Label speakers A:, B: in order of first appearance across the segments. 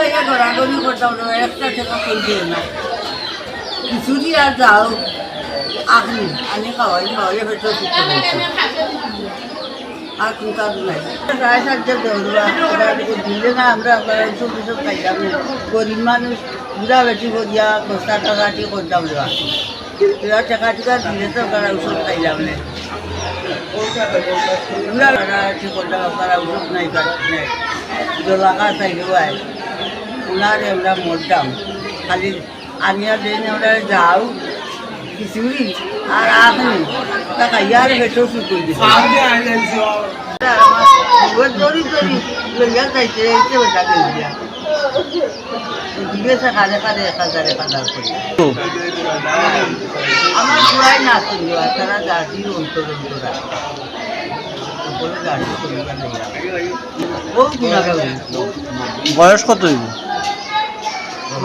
A: লইয়া গড়াগড়ি করতাম না একটা টাকা দিও না? কিছু দিয়ে আর যাও আপনি আনি খাওয়াই খাওয়াই হয়তো আর কোন কাজ নাই। রায় সাহায্য দৌড়বা দিলে না আমরা সব সব খাইলাম। গরিব মানুষ বুড়া বেটি করিয়া দশটা টাকা দিয়ে করতাম এরা টাকা টিকা দিলে তো তারা ওষুধ খাইলাম না বুড়া ঠিক করতাম তারা ওষুধ নাই জলাকা চাইলেও ওনারে আমরা মরতাম। খালি আনিয়া দিন আমরা যাও খিচুড়ি আর আপনি টাকা ইয়ার বেটো শুরু করে দিচ্ছে আমার দড়ি দড়ি লইয়া যাইতে, এইতে ওটা লইয়া দিয়েছে কারে কারে এক হাজার এক হাজার তারা
B: বয়স কত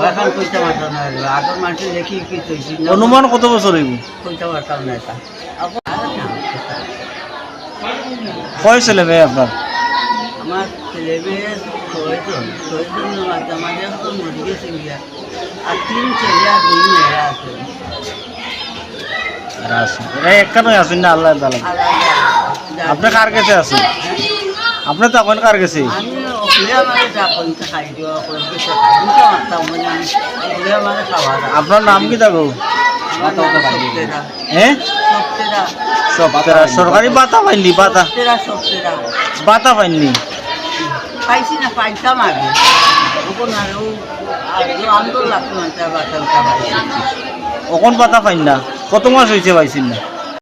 A: এখন কইতে পারতাম না আগের মানুষের দেখি কি তৈছি
B: অনুমান কত বছর হইব?
A: কইতে পারতাম না এটা।
B: কয় ছেলে মেয়ে আপনার?
A: আমার ছেলে মেয়ে ছয়জন। ছয়জন মাঝে মাঝে এখন গেছে গিয়া আর তিন ছেলে আর দুই মেয়েরা আছে।
B: আছেন না আল্লাহ তালা আপনি কার কাছে আছেন? আপনি তো এখন কার কাছে?
A: আমি
B: আপনার নাম কি থাকো হ্যাঁ? সরকারি বাতা পাইনি বাতা বাতা পাইনি
A: পাইছি না পাইতাম আগে ওখন
B: পাইন না? কত মাস হয়েছে পাইছেন না?